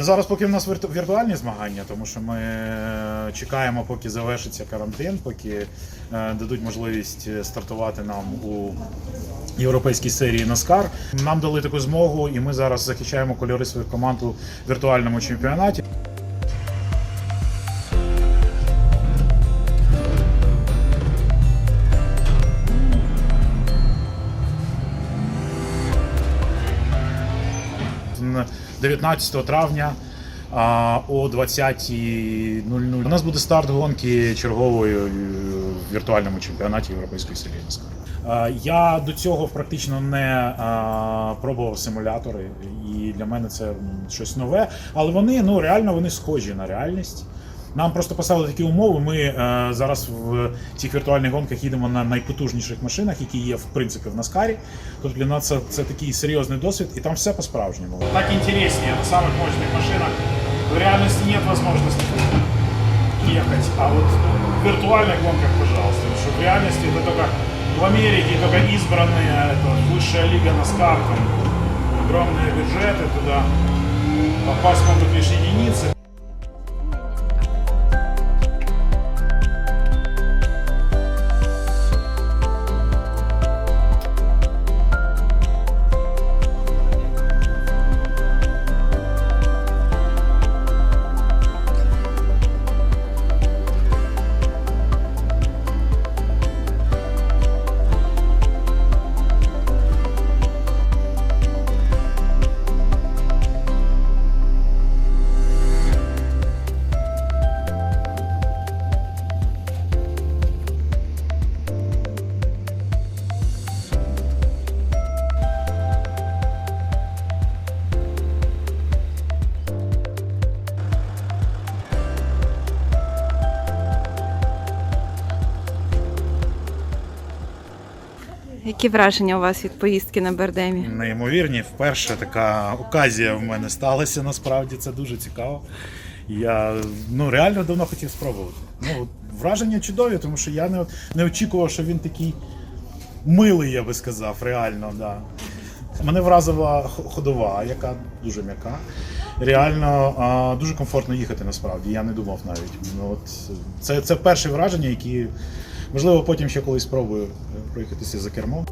Зараз поки в нас вірту- віртуальні змагання, тому що ми е, чекаємо, поки завершиться карантин, поки е, дадуть можливість е, стартувати нам у європейській серії Наскар. Нам дали таку змогу, і ми зараз захищаємо кольори своїх команд у віртуальному чемпіонаті. Н- 19 травня о 20.00 у нас буде старт гонки чергової в віртуальному чемпіонаті Європейської Е, Я до цього практично не пробував симулятори, і для мене це щось нове. Але вони ну реально вони схожі на реальність. Нам просто поставили такі умови. Ми е, зараз в цих віртуальних гонках їдемо на найпотужніших машинах, які є в принципі в Наскарі. Тобто для нас це, це такий серйозний досвід, і там все по-справжньому. Так інтереснее на самых мощных машинах. В реальности нет возможности ехать, а вот в виртуальных гонках, пожалуйста. Потому что в реальности это только в Америке только избранные, это высшая лига NASCAR, там огромные бюджеты туда. Попасть могут лишь единицы. Які враження у вас від поїздки на Бердемі? Неймовірні, вперше така оказія в мене сталася. Насправді це дуже цікаво. Я ну реально давно хотів спробувати. Ну враження чудові, тому що я не, не очікував, що він такий милий, я би сказав, реально. Да. Мене вразила ходова, яка дуже м'яка. Реально а, дуже комфортно їхати насправді. Я не думав навіть. Ну, от, це, це перше враження, які можливо потім ще колись спробую проїхатися за кермом.